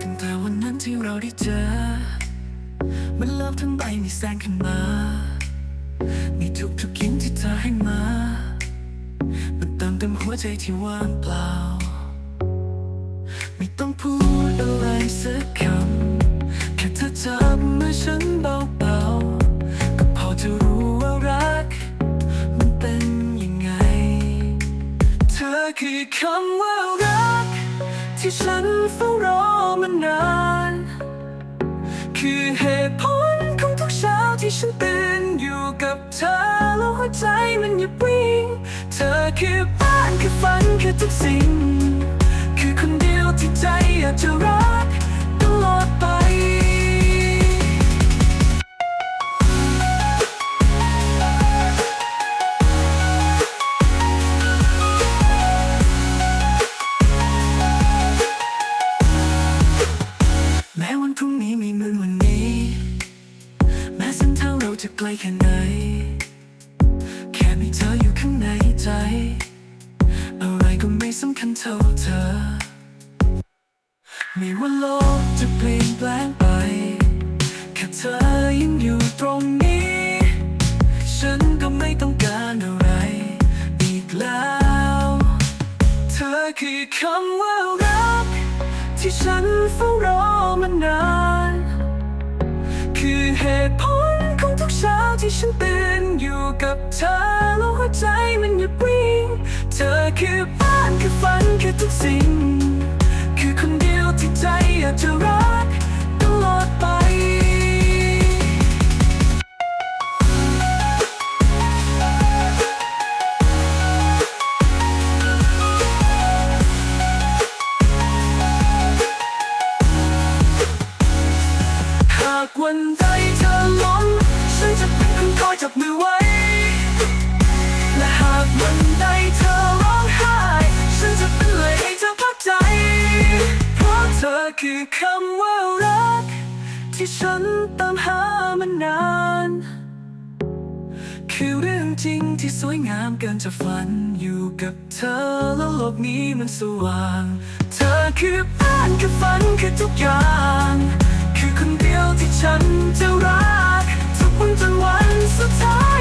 ตั้งแต่วันนั้นที่เราได้เจอ มันเริ่มทั้งใบมีแสงขึ้นมามีทุกทุกยิ้มที่เธอให้มา มันเติมเต็มหัวใจที่ว่างเปล่า ไม่ต้องพูดอะไรสักคำ คือคำว่ารัก ที่ฉันเฝ้ารอมานาน คือเหตุผลของทุกเช้าที่ฉันตื่นอยู่กับเธอแล้วหัวใจมันหยุดวิ่ง เธอคือบ้านคือฝันคือทุกสิ่ง คือคนเดียวที่ใจอยากจะรัก จะไกลแค่ไหน แค่มีเธออยู่ข้างในใจ อะไรก็ไม่สำคัญเท่าเธอไม่ว่าโลกจะเปลี่ยนแปลงไป แค่เธอยังอยู่ตรงนี้ ฉันก็ไม่ต้องการอะไร อีกแล้ว เธอคือคำว่ารัก ที่ฉันเฝ้ารอมานาน คือเหตุผล ช้าที่ฉันตื่นอยู่กับเธอแล้วหัวใจมันหยุดวิ่ง เธอคือบ้านคือฝันคือทุกสิ่ง คือคนเดียวที่ใจอยากจะรักตลอดไปหากวันใด เป็นคนคอยจับมือไว้ และหากวันใดเธอร้องไห้ ฉันจะเป็นเลยให้เธอพักใจ เพราะเธอคือคำว่ารัก ที่ฉันตามหามานาน คือเรื่องจริงที่สวยงามเกินจะฝันอยู่กับเธอแล้วโลกนี้มันสว่าง เธอคือบ้านคือฝันคือทุกอย่าง คือคนเดียวที่ฉัน so tired.